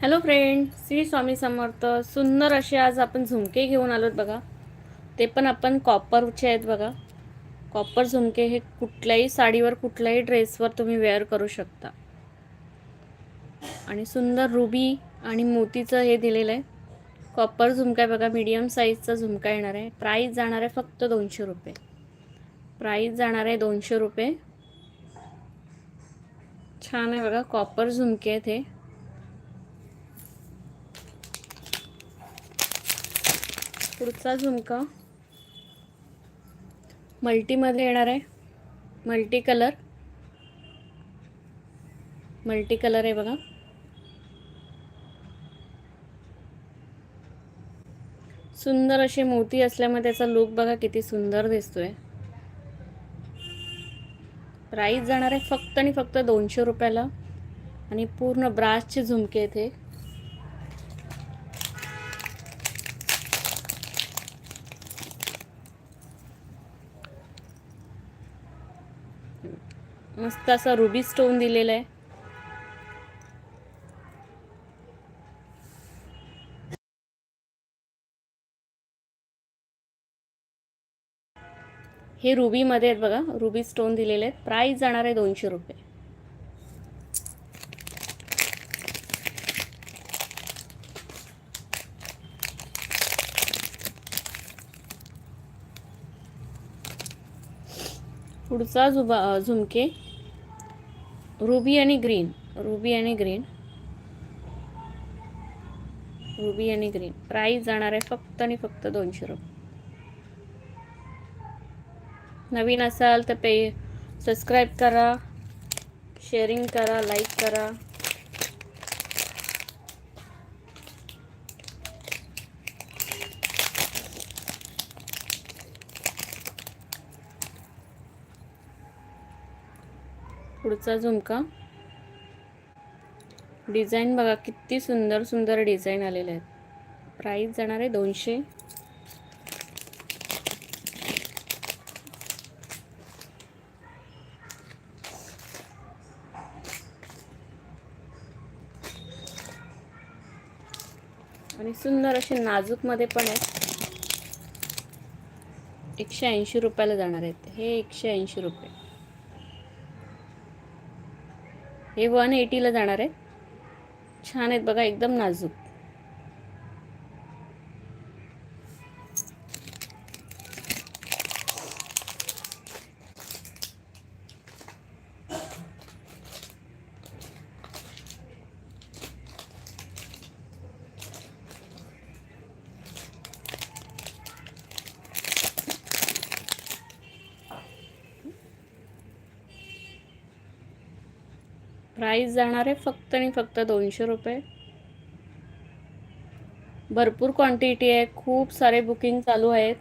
Hello friend Shri Swami Samarth. सुंदर असे आज आपण झुमके घेऊन आलोत बघा. ते पण आपण कॉपरचे आहेत बघा. कॉपर झुमके हे कुठल्याही साडीवर कुठल्याही ड्रेसवर तुम्ही वेअर करू शकता. आणि सुंदर रुबी आणि मोतीचं हे दिलेलं आहे. कॉपर झुमका आहे बघा. मीडियम साईजचा झुमका येणार आहे. प्राईस जाणार आहे फक्त दोनशे रुपये. प्राईस जाणार आहे दोनशे रुपये. छान आहे बघा. कॉपर झुमके आहेत हे. पुढचा झुमका. मल्टीमध्ये येणार आहे. मल्टी कलर मल्टी कलर आहे बघा. सुंदर असे मोती असल्यामुळे त्याचा लुक बघा किती सुंदर दिसतोय. प्राईस जाणार आहे फक्त आणि फक्त दोनशे रुपयाला. आणि पूर्ण ब्रासचे झुमके आहेत मस्त असा रुबी स्टोन दिलेला आहे. हे रुबीमध्ये आहेत बघा रुबी स्टोन दिलेले आहेत. प्राईस जाणार आहे दोनशे रुपये. पुढचा झुबा झुमके. रुबी आणि ग्रीन रुबी आणि ग्रीन. रुबी आणि ग्रीन. प्राईस जाणार आहे फक्त आणि फक्त दोनशे रुपये. नवीन असाल तर पे सबस्क्राईब करा शेअरिंग करा लाईक करा. पुढचा झुमका. डिझाईन बघा किती सुंदर सुंदर डिझाईन आलेले आहेत. प्राईस जाणार आहे दोनशे. आणि सुंदर असे नाजूकमध्ये पण आहेत. एकशे ऐंशी रुपयाला जाणार आहेत. हे एकशे ऐंशी रुपये. हे वन एटीला जाणार आहे. छान आहेत बघा एकदम नाजूक. प्राईस जाणार आहे फक्त आणि फक्त दोनशे रुपये. भरपूर क्वांटिटी आहे खूप सारे बुकिंग चालू आहेत.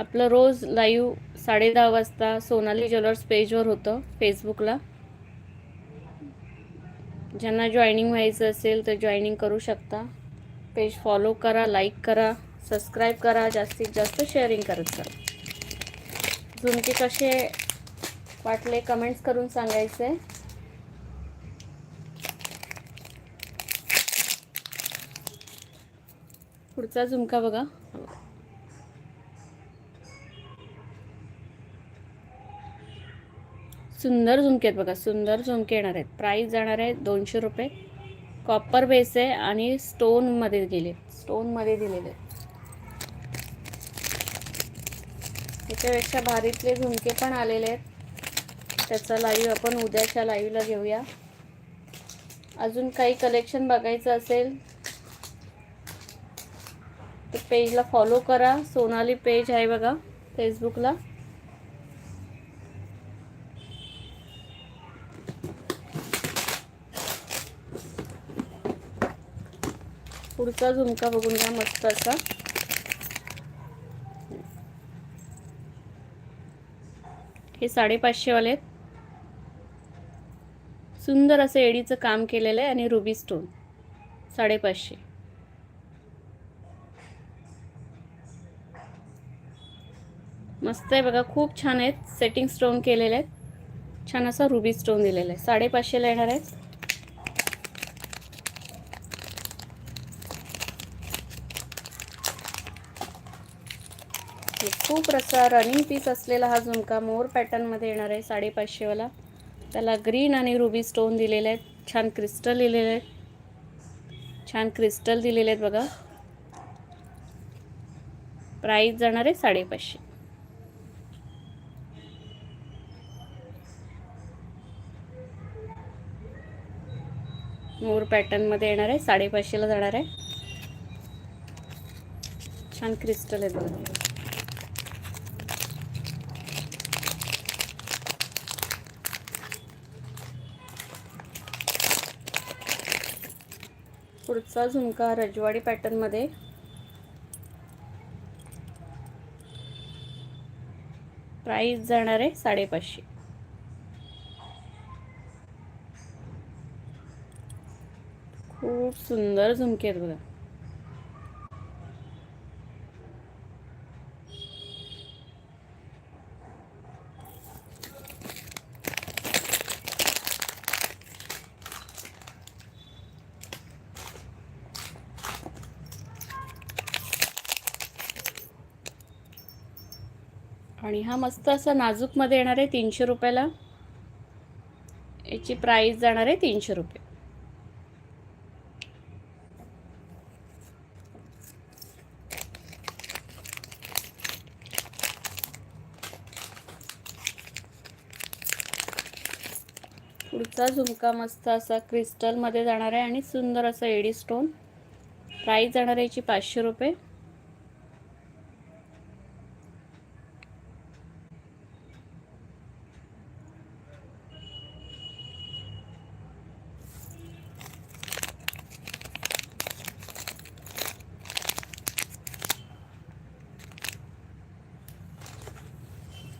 आपलं रोज लाईव्ह साडे दहा वाजता सोनाली ज्वेलर्स पेजवर होतं फेसबुकला ज्यांना जॉईनिंग व्हायचं असेल तर जॉईनिंग करू शकता. पेज फॉलो करा लाईक करा सबस्क्राईब करा जास्तीत जास्त शेअरिंग करत जा. झुमके कसे वाटले कमेंट्स करून सांगायचे. पुढचा झुमका बघा. सुंदर झुमके आहेत बघा सुंदर झुमके येणार आहेत. प्राईस जाणार आहे दोनशे रुपये. कॉपर बेस आहे आणि स्टोनमध्ये गेले स्टोनमध्ये दिलेले आहेत. भारीतले झुमके पण आलेले आहेत. त्याचा लाईव्ह आपण उद्याच्या लाईव्हला घेऊया. अजून काही कलेक्शन बघायचं असेल तर पेजला फॉलो करा. सोनाली पेज आहे बघा फेसबुकला पुढचा झुमका बघून घ्या मस्त असा. हे साडेपाचशेवाले आहेत. सुंदर असं एडीचं काम केलेलं आहे आणि रुबी स्टोन. साडेपाचशे. मस्त आहे बघा खूप छान आहेत. सेटिंग स्टोन केलेले आहेत. छान असा रुबी स्टोन दिलेला आहे. साडेपाचशेला येणार आहेत. खूप असा रनिंग पीस असलेला हा झुमका मोर पॅटर्नमध्ये येणार आहे साडेपाचशेवाला. त्याला ग्रीन आणि रुबी स्टोन दिलेले आहेत. छान क्रिस्टल दिलेले आहेत. छान क्रिस्टल दिलेले आहेत बघा. प्राईस जाणार आहे साडेपाचशे. मोर पॅटर्नमध्ये येणार आहे. साडेपाचशेला जाणार आहे. छान क्रिस्टल आहे बघा. पुढचा झुमका रजवाडी पॅटर्नमध्ये प्राईस जाणार आहे साडेपाचशे. खूप सुंदर झुमके आहेत बघा. आणि हा मस्त असा नाजूकमध्ये येणार आहे तीनशे रुपयाला. याची प्राईस जाणार आहे तीनशे रुपये. पुढचा झुमका मस्त असा क्रिस्टलमध्ये जाणार आहे आणि सुंदर असा एडी स्टोन प्राईस जाणार आहे याची पाचशे रुपये.